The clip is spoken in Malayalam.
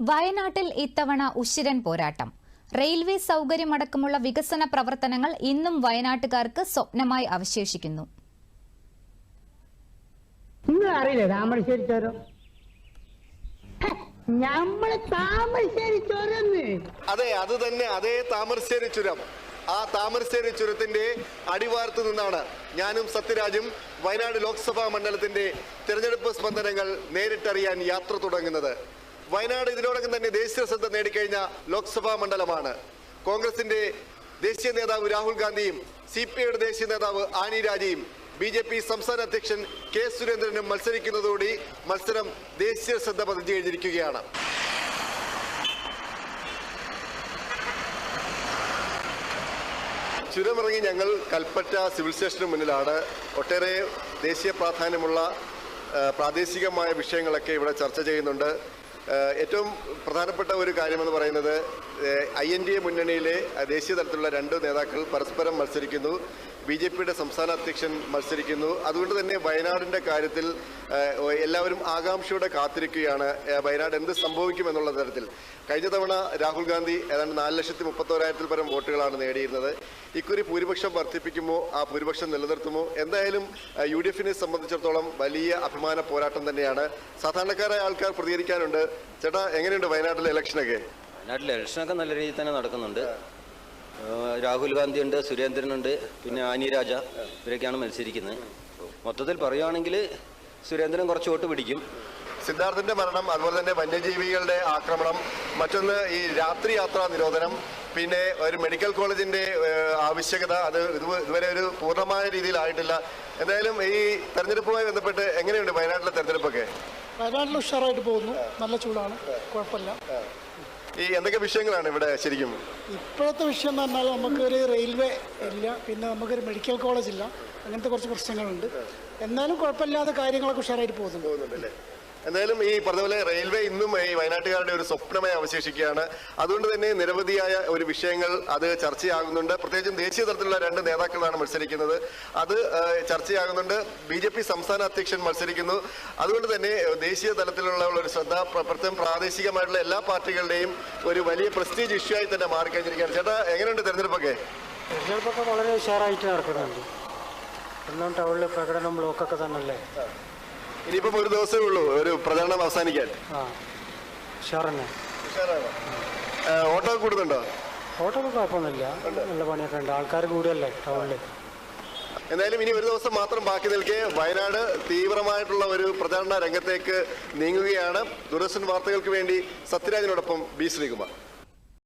വയനാട്ടിൽ ഇത്തവണ ഉശിരൻ പോരാട്ടം. റെയിൽവേ സൗകര്യമടക്കമുള്ള വികസന പ്രവർത്തനങ്ങൾ ഇന്നും വയനാട്ടുകാർക്ക് സ്വപ്നമായി അവശേഷിക്കുന്നു. അറിയില്ലേ താമരശ്ശേരി ചുരം താമരശ്ശേരി ചോരന്ന് അതെ അത് തന്നെ അതേ താമരശ്ശേരി ചുരം. ആ താമരശ്ശേരി ചുരത്തിന്റെ അടിവാരത്ത് നിന്നാണ് ഞാനും സത്യരാജും വയനാട് ലോക്സഭാ മണ്ഡലത്തിന്റെ തിരഞ്ഞെടുപ്പ് സ്പന്ദനങ്ങൾ നേരിട്ടറിയാൻ യാത്ര തുടങ്ങുന്നത്. വയനാട് ഇതിനോടകം തന്നെ ദേശീയ ശ്രദ്ധ നേടിക്കഴിഞ്ഞ ലോക്സഭാ മണ്ഡലമാണ്. കോൺഗ്രസിന്റെ ദേശീയ നേതാവ് രാഹുൽ ഗാന്ധിയും സി പി ഐയുടെ ദേശീയ നേതാവ് ആനി രാജയും ബി ജെ പി സംസ്ഥാന അധ്യക്ഷൻ കെ സുരേന്ദ്രനും മത്സരിക്കുന്നതോടെ മത്സരം ദേശീയ ശ്രദ്ധ പതിച്ചു കഴിഞ്ഞിരിക്കുകയാണ്. ചുരമിറങ്ങി ഞങ്ങൾ കൽപ്പറ്റ സിവിൽ സ്റ്റേഷന് മുന്നിലാണ്. ഒട്ടേറെ ദേശീയ പ്രാധാന്യമുള്ള പ്രാദേശികമായ വിഷയങ്ങളൊക്കെ ഇവിടെ ചർച്ച ചെയ്യുന്നുണ്ട്. ഏറ്റവും പ്രധാനപ്പെട്ട ഒരു കാര്യമെന്ന് പറയുന്നത് ഐ എൻ ഡി എ മുന്നണിയിലെ ദേശീയ തലത്തിലുള്ള രണ്ട് നേതാക്കൾ പരസ്പരം മത്സരിക്കുന്നു. ബി ജെ പിയുടെ സംസ്ഥാന അധ്യക്ഷൻ മത്സരിക്കുന്നു. അതുകൊണ്ട് തന്നെ വയനാടിന്റെ കാര്യത്തിൽ എല്ലാവരും ആകാംക്ഷയോടെ കാത്തിരിക്കുകയാണ്. വയനാട് എന്ത് സംഭവിക്കും എന്നുള്ള തരത്തിൽ. കഴിഞ്ഞ തവണ രാഹുൽ ഗാന്ധി ഏതാണ്ട് നാല് ലക്ഷത്തി മുപ്പത്തോരായിരത്തിൽ പരം വോട്ടുകളാണ് നേടിയിരുന്നത്. ഇക്കുറി ഭൂരിപക്ഷം വർദ്ധിപ്പിക്കുമോ? ആ ഭൂരിപക്ഷം നിലനിർത്തുമോ? എന്തായാലും യു ഡി എഫിനെ സംബന്ധിച്ചിടത്തോളം വലിയ അഭിമാന പോരാട്ടം തന്നെയാണ്. സാധാരണക്കാരായ ആൾക്കാർ പ്രതികരിക്കാനുണ്ട്. ചേട്ടാ എങ്ങനെയുണ്ട് വയനാട്ടിലെ ഇലക്ഷനൊക്കെ? വയനാട്ടിലെ ഇലക്ഷനൊക്കെ നല്ല രീതിയിൽ തന്നെ നടക്കുന്നുണ്ട്. ഏഹ് ഗാന്ധി ഉണ്ട് സുരേന്ദ്രനുണ്ട് പിന്നെ ആനി രാജ ഇവരൊക്കെയാണ് മത്സരിക്കുന്നത്. മൊത്തത്തിൽ പറയുകയാണെങ്കിൽ സുരേന്ദ്രൻ കുറച്ച് വോട്ട് പിടിക്കും. സിദ്ധാർത്ഥിന്റെ മരണം അതുപോലെ തന്നെ വന്യജീവികളുടെ ആക്രമണം മറ്റൊന്ന് ഈ രാത്രി യാത്രാ നിരോധനം പിന്നെ ഒരു മെഡിക്കൽ കോളേജിന്റെ ആവശ്യകത അത് ഇതുവരെ ഒരു പൂർണമായ രീതിയിലായിട്ടില്ല. എന്തായാലും ഈ തെരഞ്ഞെടുപ്പുമായി ബന്ധപ്പെട്ട് എങ്ങനെയുണ്ട് വയനാട്ടിലെ തെരഞ്ഞെടുപ്പൊക്കെ? വയനാട്ടിൽ ഉഷാറായിട്ട് പോകുന്നു. നല്ല ചൂടാണ്. കുഴപ്പമില്ല. ഈ എന്തൊക്കെ വിഷയങ്ങളാണ് ഇവിടെ ശരിക്കും? ഇപ്പോഴത്തെ വിഷയം എന്ന് പറഞ്ഞാൽ നമുക്കൊരു റെയിൽവേ ഇല്ല. പിന്നെ നമുക്കൊരു മെഡിക്കൽ കോളേജ് ഇല്ല. അങ്ങനത്തെ കുറച്ച് പ്രശ്നങ്ങളുണ്ട്. എന്നാലും കുഴപ്പമില്ലാത്ത കാര്യങ്ങളൊക്കെ ഉഷാറായിട്ട് പോകുന്നുണ്ട്. എന്തായാലും ഈ പറഞ്ഞപോലെ റെയിൽവേ ഇന്നും ഈ വയനാട്ടുകാരുടെ ഒരു സ്വപ്നമായി അവശേഷിക്കുകയാണ്. അതുകൊണ്ട് തന്നെ നിരവധിയായ ഒരു വിഷയങ്ങൾ അത് ചർച്ചയാകുന്നുണ്ട്. പ്രത്യേകിച്ചും ദേശീയ തലത്തിലുള്ള രണ്ട് നേതാക്കളാണ് മത്സരിക്കുന്നത്. അത് ചർച്ചയാകുന്നുണ്ട്. ബി ജെ പി സംസ്ഥാന അധ്യക്ഷൻ മത്സരിക്കുന്നു. അതുകൊണ്ട് തന്നെ ദേശീയ തലത്തിലുള്ള ഒരു ശ്രദ്ധ പ്ര- പ്രത്യേകം പ്രാദേശികമായിട്ടുള്ള എല്ലാ പാർട്ടികളുടെയും ഒരു വലിയ പ്രസ്റ്റീജ് ഇഷ്യൂ ആയി തന്നെ മാറിക്കഴിഞ്ഞിരിക്കുകയാണ്. ചേട്ടാ എങ്ങനെയുണ്ട് തെരഞ്ഞെടുപ്പൊക്കെ? തെരഞ്ഞെടുപ്പൊക്കെ വളരെ ഉഷാറായിട്ട് നടക്കുന്നുണ്ട്. എല്ലാം ടൗണിലെ പ്രകടനം ബ്ലോക്കൊക്കെ തന്നെയല്ലേ? ഇനിയിപ്പം ഒരു ദിവസമേ ഉള്ളൂ ഒരു പ്രചരണം അവസാനിക്കാൻ. ഓട്ടോ കൂടുന്നുണ്ടോ? ഓട്ടോ കുഴപ്പമൊന്നുമില്ല. നല്ല പണിയൊക്കെ ഉണ്ട്. ആൾക്കാർ കൂടിയല്ലേ ടൗണിൽ? എന്തായാലും ഇനി ഒരു ദിവസം മാത്രം ബാക്കി നിൽക്കെ. വയനാട് തീവ്രമായിട്ടുള്ള ഒരു പ്രചാരണ രംഗത്തേക്ക് നീങ്ങുകയാണ്. ദൂരദർശൻ വാർത്തകൾക്ക് വേണ്ടി സത്യരാജിനോടൊപ്പം ബി ശ്രീകുമാർ.